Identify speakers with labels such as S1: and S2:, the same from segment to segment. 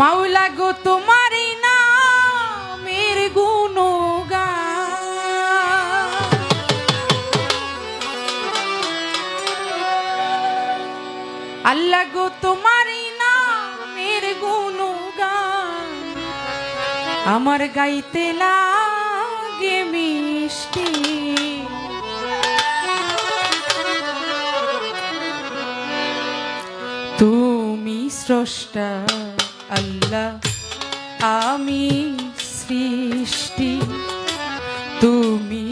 S1: মাওলা গো তোমার নামের গুণগা আল্লাহ গো, তোমারই নামের গুণগান। আমার গাইতে লাগে মিষ্টি। তুমি স্রষ্টা। আল্লাহ আমি সৃষ্টি তুমি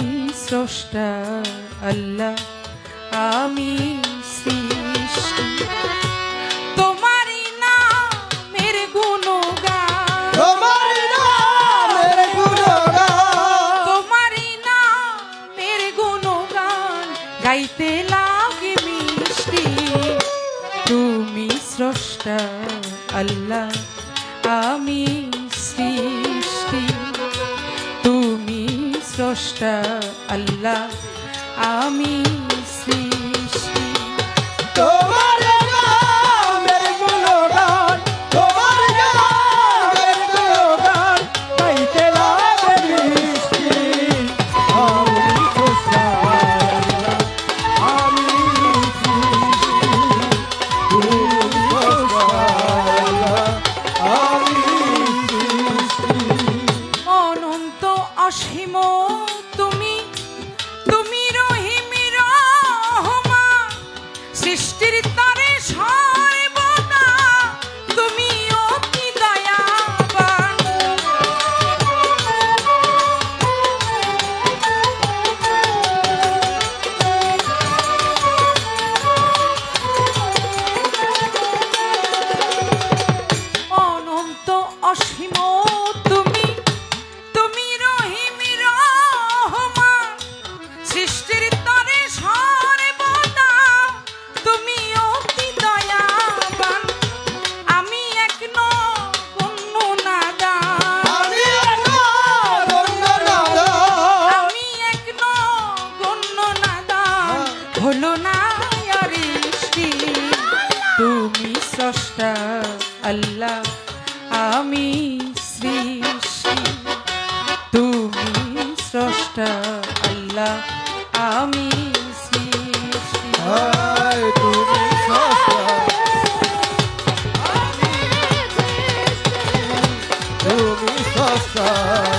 S1: স্রষ্টা আল্লাহ আমি আমি সৃষ্টি তুমি স্রষ্টা আল্লাহ। আমি হলো না সৃষ্টি তুমি স্রষ্টা আল্লাহ আমি সৃষ্টি। তুমি স্রষ্টা আল্লাহ আমি সৃষ্টি।
S2: তুমি স্রষ্টা। তুমি
S1: স্রষ্টা।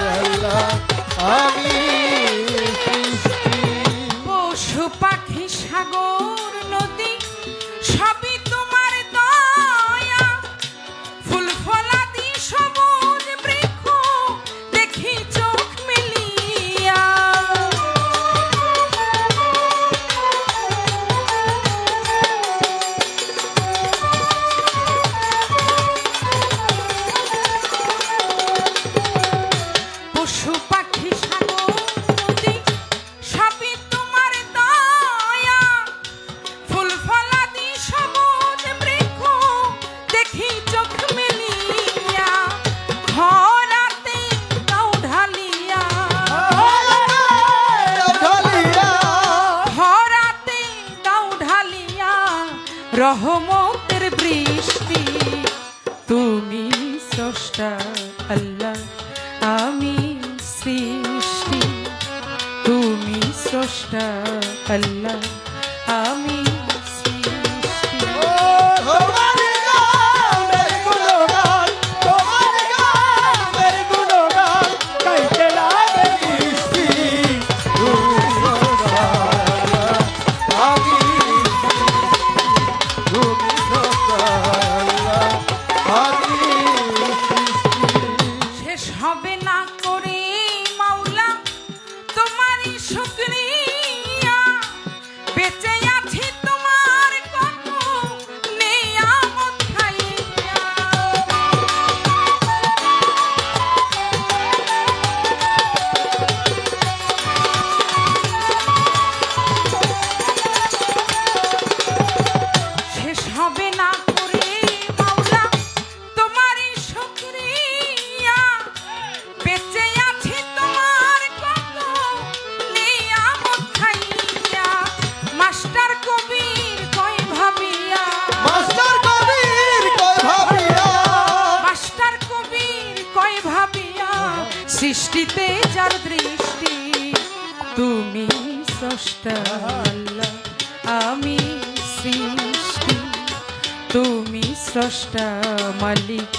S1: আমি সৃষ্টি তুমি স্রষ্টা আল্লাহ। আমি সৃষ্টিতে যার দৃষ্টি তুমি সষ্ট আমি সৃষ্টি।
S2: তুমি সষ্ট
S1: মালিক।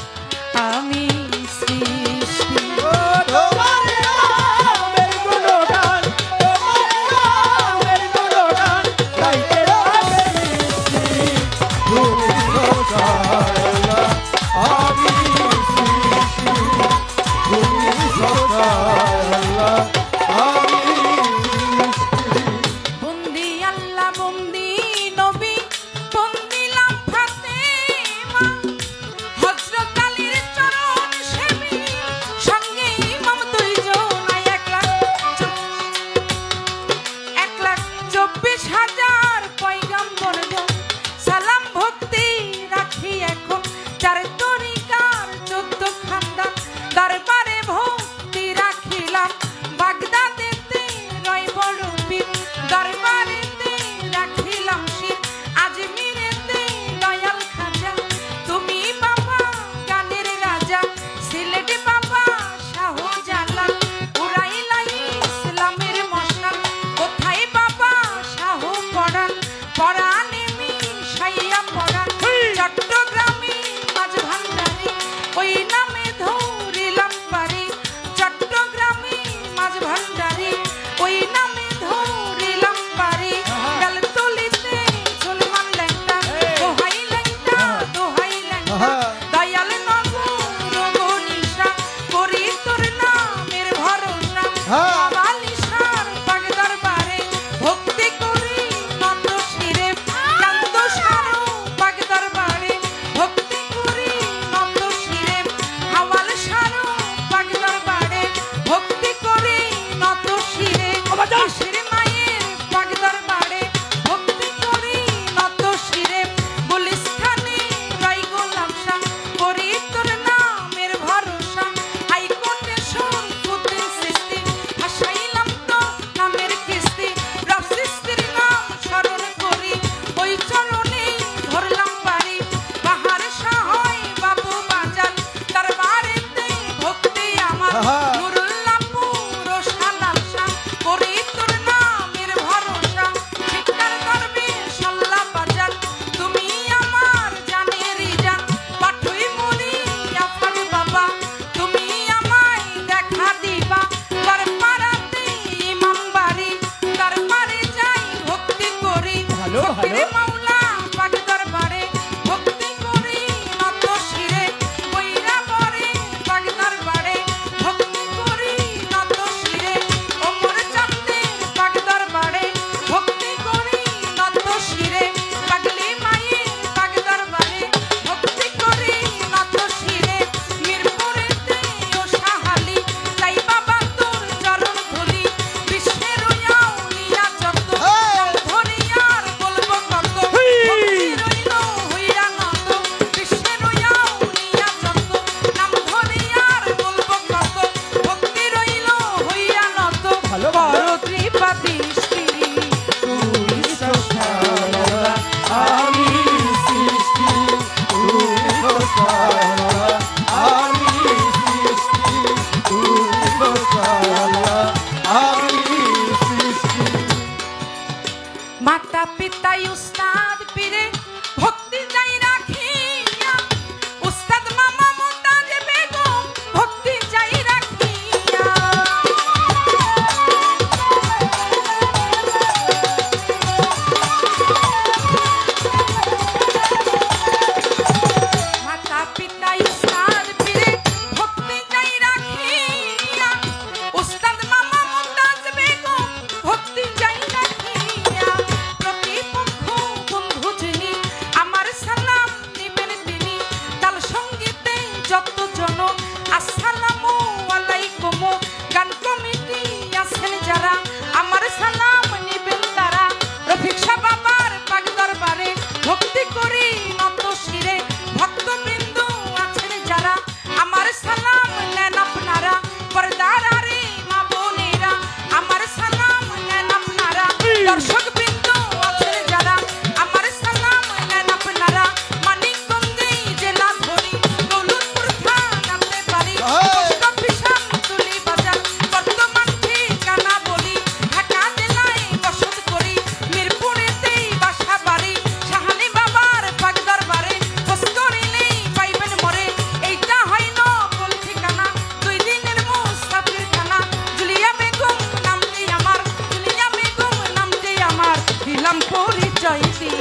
S1: নাম পরিচয় দিই।